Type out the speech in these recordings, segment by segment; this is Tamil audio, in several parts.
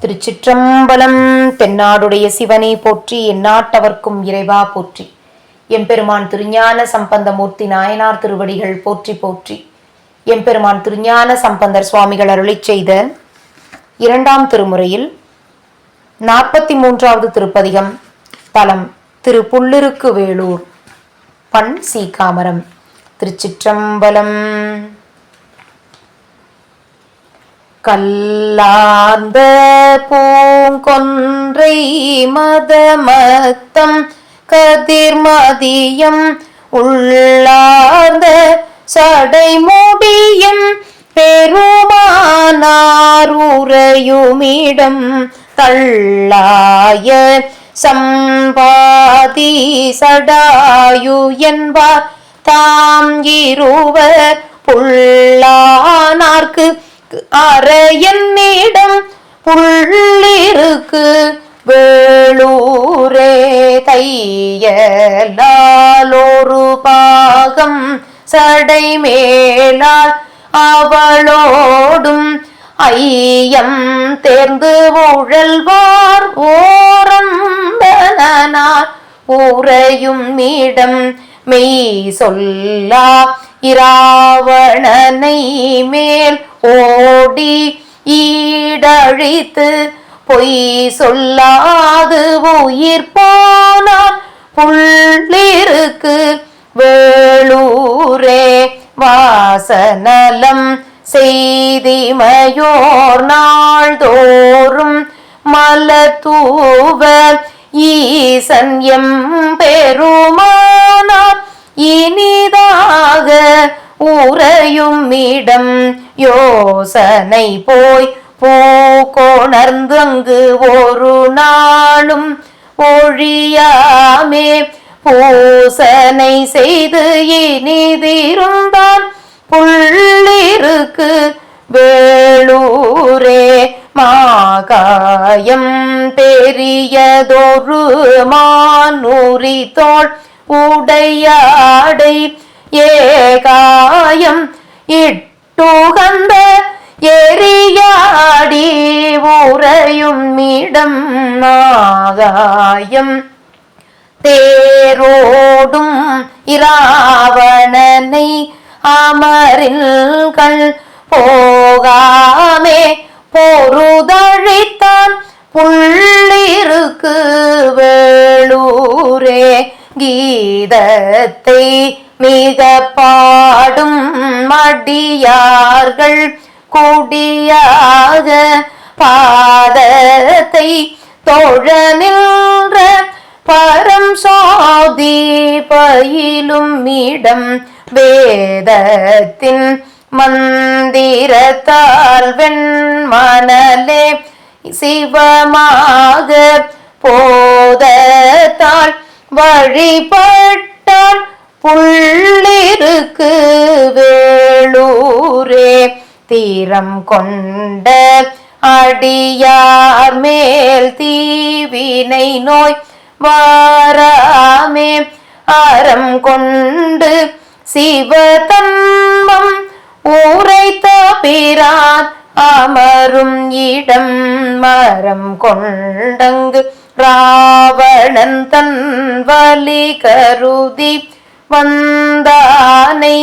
திருச்சிற்றம்பலம் தென்னாடுடைய சிவனை போற்றி எந்நாட்டவர்க்கும் இறைவா போற்றி. எம்பெருமான் திருஞான சம்பந்தமூர்த்தி நாயனார் திருவடிகள் போற்றி போற்றி. எம்பெருமான் திருஞான சம்பந்தர் சுவாமிகள் அருளை செய்த இரண்டாம் திருமுறையில் நாற்பத்தி மூன்றாவது திருப்பதிகம் தலம் திரு வேலூர் பண் சீகாமரம் திருச்சிற்றம்பலம். கல்லார்ந்த பூங்கொன்றை மதமத்தம் கதிர்மதியம் உள்ளார்ந்த சடைமுடியும் பெருமானாருரையுமிடம் தள்ளாய சம்பாதி சடாயு என்பார். தாம் இருவர் புல்லானார்க்கு அறையன்னிடம் புள்ளிருக்கு வேளூரே தையலாலோரு பாகம் சடை மேலால் அவளோடும் ஐயம் தேர்ந்து உழல்வார் ஓரம்பனார் உறையும் இடம் மெய் சொல்லா இராவணனை மேல் ஓடி ஈடழித்து பொய் சொல்லாது உயிர் போனார் புள்ளிருக்கு வேளூரே வாசநலம் செய்திமையோர் நாள்தோறும் மலத்தூவ ஈசன் எம் பெருமானார் இனிதாக உறையும் இடம். யோசனை போய் பூக்கோணர்ந்து அங்கு ஒரு நாளும் ஒழியாமே. பூசனை செய்து இனிதிருந்தான் புள்ளிருக்கு வேளூரே. மாகாயம் பெரியதொரு மானூரி தோல் உடையாடை ஏகாயம் இட்டுகந்த எரியாடி உறையும் இடம் ஆகாயம் தேரோடும் இராவணனை அமரில்கள் போகாமே பொருதழித்தான் புள்ளிருக்கு வேளூரே கீதத்தை மிக பாடும் மடியார்கள் குடியாக பாதத்தை தொழ நின்ற பரம் சோதி பயிலும் இடம் வேதத்தின் மந்திரத்தால் வெண்மணலே சிவமாக போதத்தால் வழிபட்டான் புள்ளிருக்கு வேளூரே தீரம் கொண்ட அடியார் மேல் தீவினை நோய் வாராமே. அறம் கொண்டு சிவதம்மம் உரைத்த பிரான் அமரும் இடம் மரம் கொண்டங்கு ராவணன் தன் வலி கருதி வந்தானை.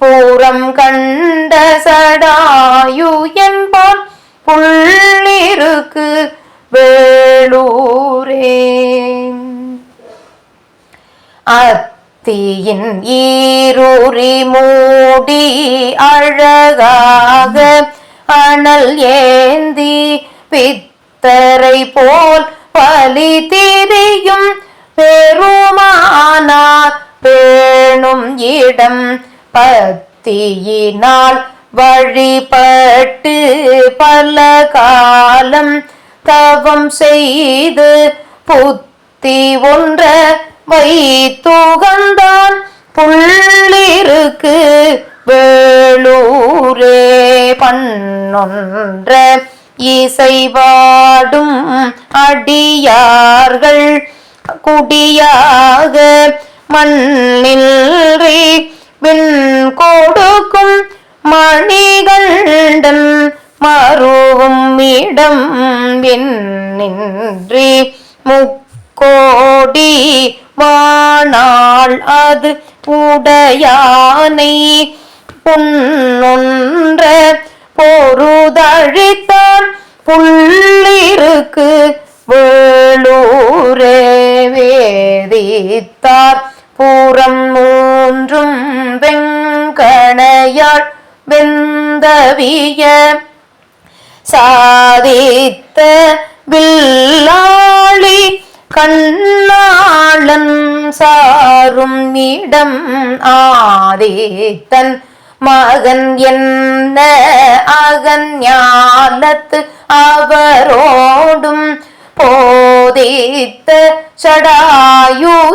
பூரம் கண்ட சடாயு என்பான் புள்ளிருக்கு வேளூரே அத்தியின் ஈரூரி மூடி அழகாக அனல் ஏந்தி பித்தரை போல் பலி திரியும் பெருமானார் பேணும் இடம் பத்தியினால் வழிபட்டு பல காலம் தவம் செய்து புத்தி ஒன்ற வைத்துகந்தான் புள்ளிருக்கு வேளூரே பண்ணொன்ற இசைவாடும் அடியார்கள் குடியாக மண்ணில் விண் கொடுக்கும் மணிகண்டன் மருவும் இடம் வெண்ணின்றி முக்கோடி வாணாள் அது உடையானை புன்னொன்ற பொருதழித்தான் புள்ளிருக்கு வேளூரே வேதித்தார். பூரம் மூன்றும் வெங்கணையாள் வெந்தவிய சாதித்த வில்லாளி கண்ணாளன் சாரும் இடம் ஆதித்தன். மகன் என் என்ன அகஞாலத்து அவரோடும் போதித்த சடாயுயல்பான்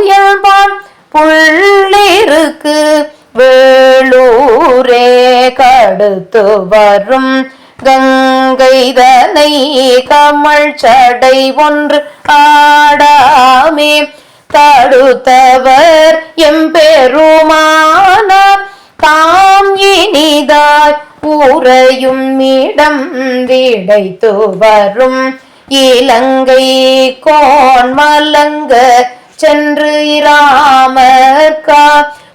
புள்ளிருக்கு வேளூரே கடுத்து வரும் கங்கைதனை கமல் சடை ஒன்று ஆடாமே தடுத்தவர் எம்பெருமான ஊரையும் மீடம் வீடைத்து வரும். இலங்கை கோன் மலங்க சென்று இராமர்கா.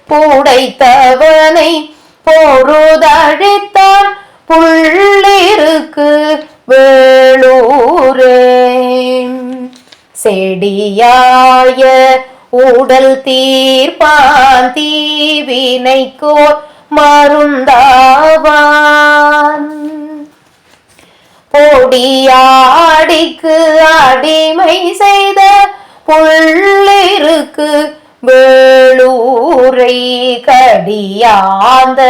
பூடைத்தவனை பொருதழித்தான் புள்ளிருக்கு வேளூரே செடியாய உடல் தீர்ப்பான் தீவினைக்கோர் மருந்தாவான். பொடியாடிக்கு அடிமை செய்த புள்ளிருக்கு வேளூரை கடியாந்த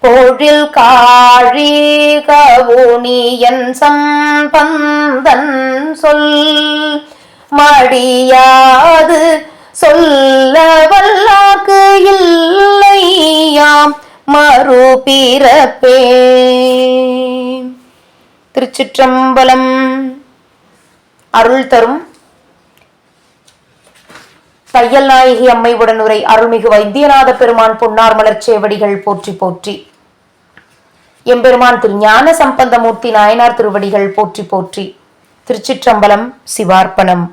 பொழில் காழி கவுனியன் சம்பந்தன் சொல் மடியாது சொல் மறுபிறப்பே திருச்சிற்றம்பலம் அருள் தரும் தையல் நாயகி அம்மை உடனுரை அருள்மிகு வைத்தியநாத பெருமான் பொன்னார் மலர்ச்சேவடிகள் போற்றி போற்றி. எம்பெருமான் திரு ஞான சம்பந்தமூர்த்தி நாயனார் திருவடிகள் போற்றி போற்றி. திருச்சிற்றம்பலம் சிவார்ப்பணம்.